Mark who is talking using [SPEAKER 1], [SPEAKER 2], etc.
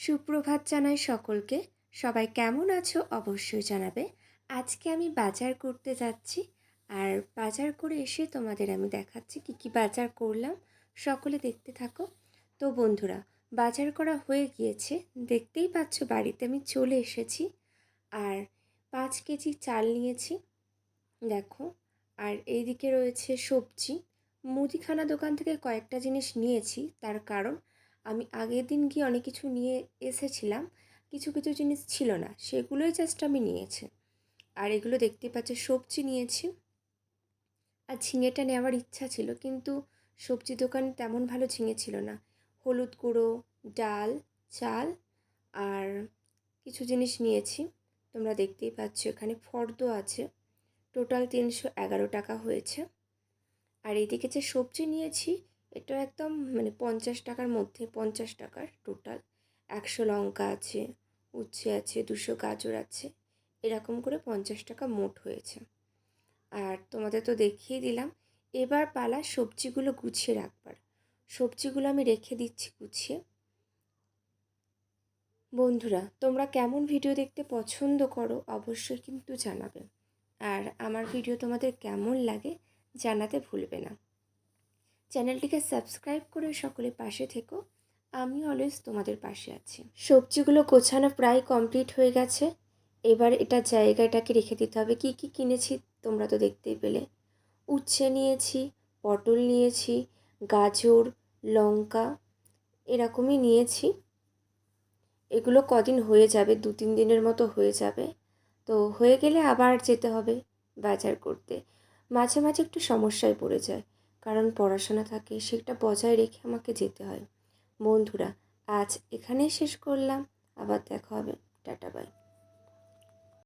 [SPEAKER 1] সুপ্রভাত জানাই সকলকে। সবাই কেমন আছো অবশ্যই জানাবে। আজকে আমি বাজার করতে যাচ্ছি। আর বাজার করে এসে তোমাদের আমি দেখাচ্ছি কি কি বাজার করলাম। সকলে দেখতে থাকো। তো বন্ধুরা, বাজার করা হয়ে গিয়েছে। দেখতেই পাচ্ছ বাড়িতে আমি চলে এসেছি। আর পাঁচ কেজি চাল নিয়েছি। দেখো, আর এইদিকে রয়েছে সবজি। মুদিখানা দোকান থেকে কয়েকটা জিনিস নিয়েছি। তার কারণ আমি আগের দিন গিয়ে অনেক কিছু নিয়ে এসেছিলাম, কিছু কিছু জিনিস ছিল না, সেগুলোই জাস্ট আমি নিয়েছি। আর এগুলো দেখতে পাচ্ছ, সবজি নিয়েছি। আর ঝিঙেটা নেওয়ার ইচ্ছা ছিল, কিন্তু সবজি দোকান তেমন ভালো ঝিঙে ছিল না। হলুদ গুঁড়ো, ডাল, চাল আর কিছু জিনিস নিয়েছি। তোমরা দেখতেই পাচ্ছ, এখানে ফর্দ আছে। টোটাল তিনশো এগারো টাকা হয়েছে। আর এদিকে যে সবজি নিয়েছি এটা একদম মানে পঞ্চাশ টাকার মধ্যে, পঞ্চাশ টাকার টোটাল একশো লঙ্কা আছে, উচ্ছে আছে, দুশো গাজর আছে, এরকম করে পঞ্চাশ টাকা মোট হয়েছে। আর তোমাদের তো দেখিয়ে দিলাম, এবার পালা সবজিগুলো গুছিয়ে রাখবার। সবজিগুলো আমি রেখে দিচ্ছি গুছিয়ে। বন্ধুরা, তোমরা কেমন ভিডিও দেখতে পছন্দ করো অবশ্যই কিন্তু জানাবে। আর আমার ভিডিও তোমাদের কেমন লাগে জানাতে ভুলবে না। চ্যানেলটিকে সাবস্ক্রাইব করে সকলে পাশে থেকো। আমি অলওয়েজ তোমাদের পাশে আছি। সবজিগুলো গোছানো প্রায় কমপ্লিট হয়ে গেছে। এবার এটা জায়গাটাকে রেখে দিতে হবে। কি কি কিনেছি তোমরা তো দেখতেই পেলে। উচ্ছে নিয়েছি, পটল নিয়েছি, গাজর, লঙ্কা এরকমই নিয়েছি। এগুলো কদিন হয়ে যাবে? দু তিন দিনের মতো হয়ে যাবে। তো হয়ে গেলে আবার যেতে হবে বাজার করতে। মাঝে মাঝে একটু সমস্যায় পড়ে যায়। কারণ পড়াশোনা থাকে সেটা বজায় রেখে আমাকে যেতে হয়। বন্ধুরা, আজ এখানেই শেষ করলাম। আবার দেখা হবে। Tata bye